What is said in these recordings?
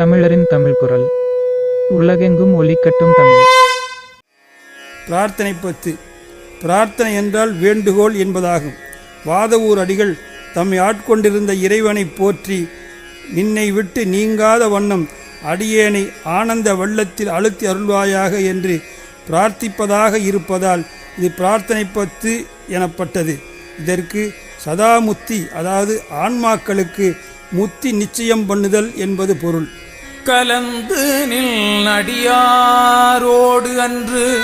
தமிழரின் தமிழ் குரல். உலகெங்கும் ஒலிக்கட்டும் தமிழ். பிரார்த்தனை பத்து. பிரார்த்தனை என்றால் வேண்டுகோள் என்பதாகும். வாதவூர் அடிகள் தம்மை ஆட்கொண்டிருந்த இறைவனை போற்றி நின்னை விட்டு நீங்காத வண்ணம் அடியேனை ஆனந்த வெள்ளத்தில் அழுத்தி அருள்வாயாக என்று பிரார்த்திப்பதாக இருப்பதால் இது பிரார்த்தனை பத்து எனப்பட்டது. இதற்கு சதாமுத்தி அதாவது ஆன்மாக்களுக்கு முத்தி நிச்சயம் பண்ணுதல் என்பது பொருள். கலந்து நில் அடியாரோடு அன்று.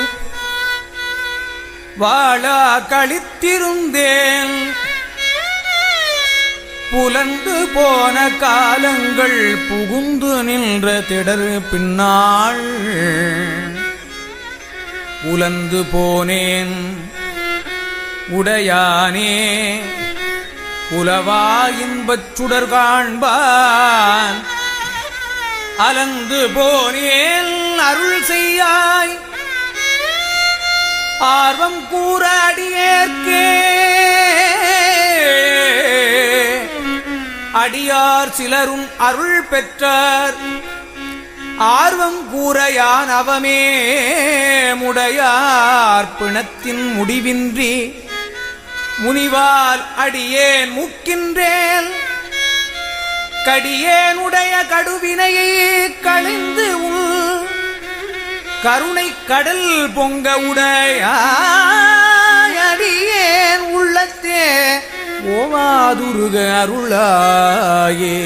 வாழா கழித்திருந்தேன் புலந்து போன காலங்கள் புகுந்து நின்ற திடர் பின்னாள் புலந்து போனேன். உடையானே. புலவா இன்பச் சுடர் காண்பான். அலந்து போனேன் அருள் செய்யாய். ஆர்வம் கூற அடியேற்கே அடியார் சிலரும் அருள் பெற்றார். ஆர்வம் கூறையான் அவமே. முடையார் பிணத்தின் முடிவின்றி. முனிவால் அடியேன் முக்கின்றேன் கடியேனுடைய கடுவினையை கழிந்து உள் கருணை கடல் பொங்க உடையடியேன் உள்ளத்தே ஓவாதுருக அருளாயே.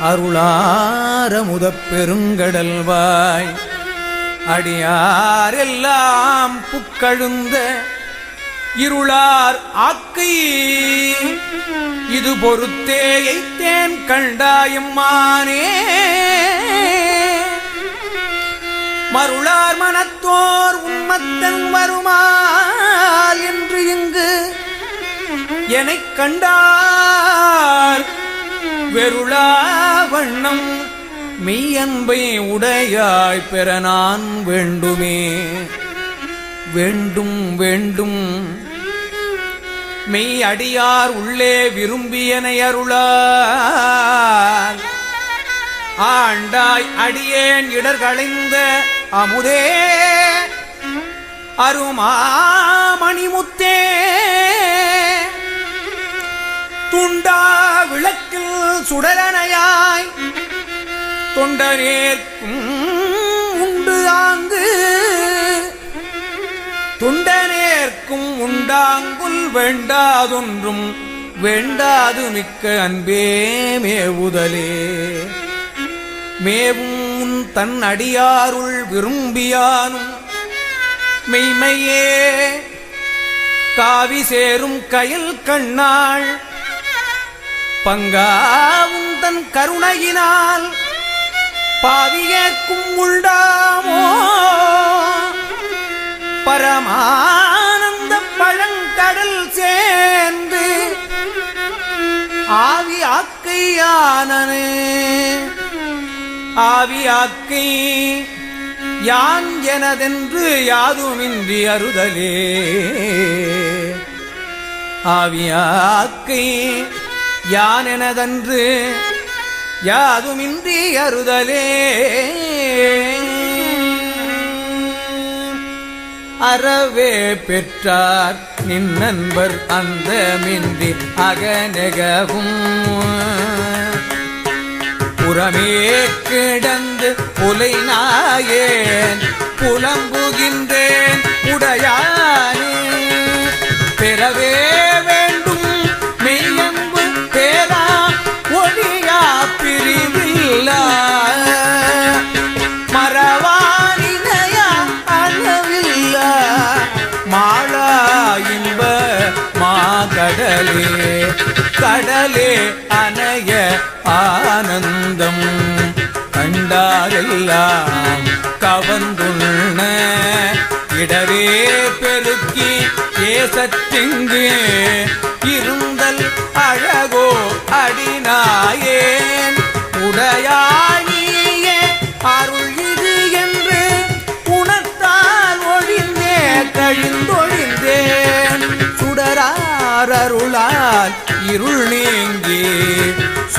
அருளார முதப் பெருங்கடல்வாய் அடியாரெல்லாம் புக்கழுந்த இருளார் ஆக்கை. இது பொறுத்தே எய்த்தேன் கண்டாயம்மானே மருளார் மனத்தோர் உண்மத்தன் வருமால் என்று இங்கு எனக் கண்டார். வெருளா வண்ணம் மெய்யன்பை உடையாய் பெற நான் வேண்டுமே. வேண்டும் வேண்டும் மெய் அடியார் உள்ளே விரும்பியனையருளால் ஆண்டாய் அடியேன் இடர்களைந்த அமுதே. அருமாமணிமுத்தே. துண்டா விளக்கில் சுடலனையாய். தொண்டரேற்கும் வேண்டாங்குல் வேண்டாதொன்றும் வேண்டாது மிக்க அன்பே மேவுதலே. மேவும் தன் அடியாருள் விரும்பியானும் மெய்மையே காவி சேரும் கயல் கண்ணாள். பங்காவும் தன் கருணையினால் பாவியேற்கும் உள்டாமோ பரமா சேர்ந்து ஆவி ஆக்கையானனே. ஆவி ஆக்கை யான் எனதென்று யாதுமின்றி அறுதலே ஆவியாக்கை யான் எனதன்று யாதுமின்றி அறுதலே அறவே பெற்றார். நின் நண்பர் அந்த மின்றி அகநெகவும். புறமே கிடந்து புலை நாயேன் புலம்புகின்றேன் உடையானே. பெறவே ஆனந்தம் கண்டாரெல்லாம் கவர்ந்துள்ள இடரே பெருக்கி ஏசத்திங்கு இருந்தல் அழகோ அடிநாயேன் உடையா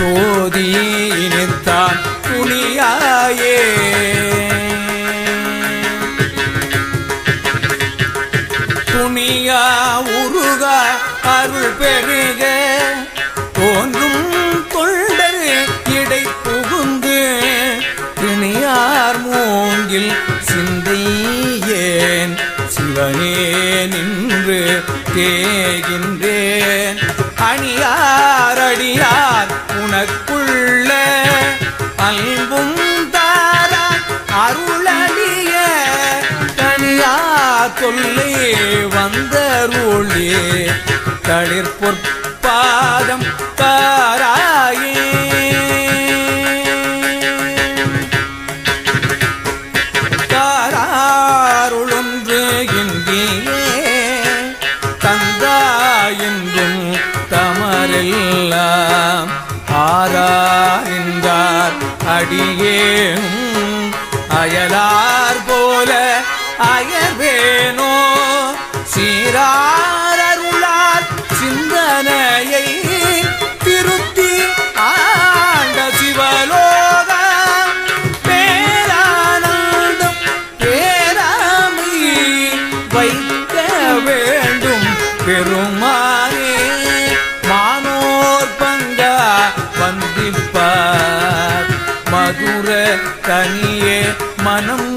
சோதியினித்தான் புலியாயே துணியா உருக அருள் பெருக. தோன்றும் தொண்டர் இடை புகுந்து திணியார் மூங்கில் சிந்தையேன். சிவனே நின்று தேகின்றேன் அணியார் சொல்லி தளிர் பொற்பாதம் தாராயே. தாராருளொன்று இன்றியே தந்தாயின்றும் தமரெல்லாம் ஆராய்ந்தார் அடியேனும் அயலார் போல அயர்வேனோ சீராரருளார் சிந்தனையை திருத்தி ஆண்ட சிவலோக. பேரானந்தம் பேராமை வைக்க வேண்டும். பெருமானே மானோர் பங்கா வந்திப்பார். மதுர தனியே மனம்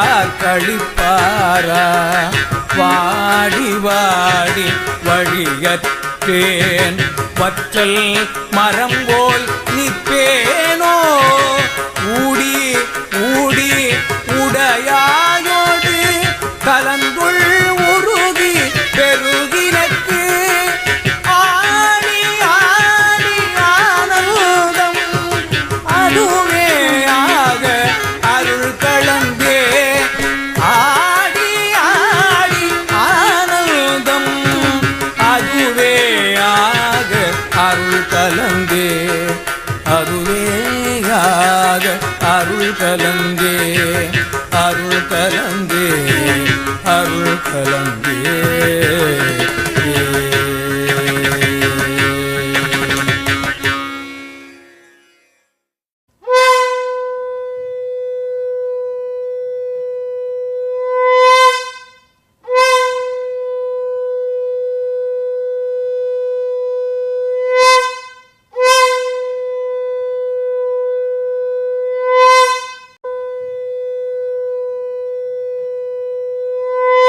சிரிப்பார் கழிப்பாரா? வாடி வாடி வழியத்தேன் வற்றல் மரம் போல் நிற்பேனோ? ஊடி ஊடி உடையா கலந்தே அருள் கலந்தே.